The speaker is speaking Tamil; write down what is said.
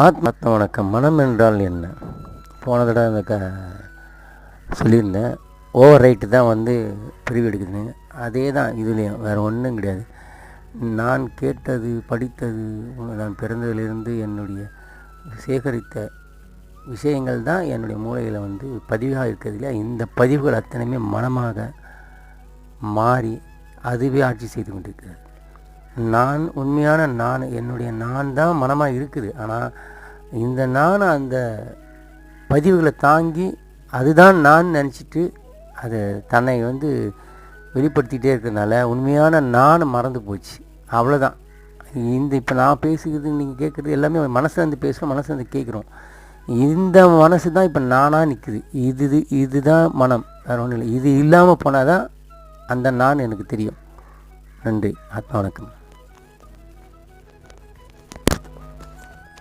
ஆத்மாத்ம வணக்கம். மனம் என்றால் என்ன? போன தடவை அந்த க சொல்லியிருந்தேன். ஓவர் ரைட்டு தான் வந்து பிரிவு பிரிவெடுக்குதுன்னு அதே தான் இதுலேயும். வேறு ஒன்றும் கிடையாது. நான் கேட்டது படித்தது நான் பிறந்ததிலிருந்து என்னுடைய சேகரித்த விஷயங்கள் தான் என்னுடைய மூளையில் வந்து பதிவாக இருக்கிறது இல்லையா? இந்த பதிவுகள் அத்தனையுமே மனமாக மாறி அதுவே ஆட்சி செய்து கொண்டிருக்கிறது. நான் உண்மையான நான் என்னுடைய நான் தான் மனமாக இருக்குது. ஆனால் இந்த நான் அந்த பதிவுகளை தாங்கி அதுதான் நான் நினச்சிட்டு அதை தன்னை வந்து வெளிப்படுத்திகிட்டே இருக்கிறதுனால உண்மையான நான் மறந்து போச்சு. அவ்வளோதான் இந்த இப்போ நான் பேசுகிறது நீங்கள் கேட்குறது எல்லாமே மனசுலேருந்து பேசுகிறோம் மனசுலேருந்து கேட்குறோம். இந்த மனசு தான் இப்போ நானாக நிற்குது இது இது இதுதான் மனம். வேறு ஒன்றும் இல்லை. இது இல்லாமல் போனால் தான் அந்த நான் எனக்கு தெரியும். நன்றி. ஆத்மா வணக்கம்.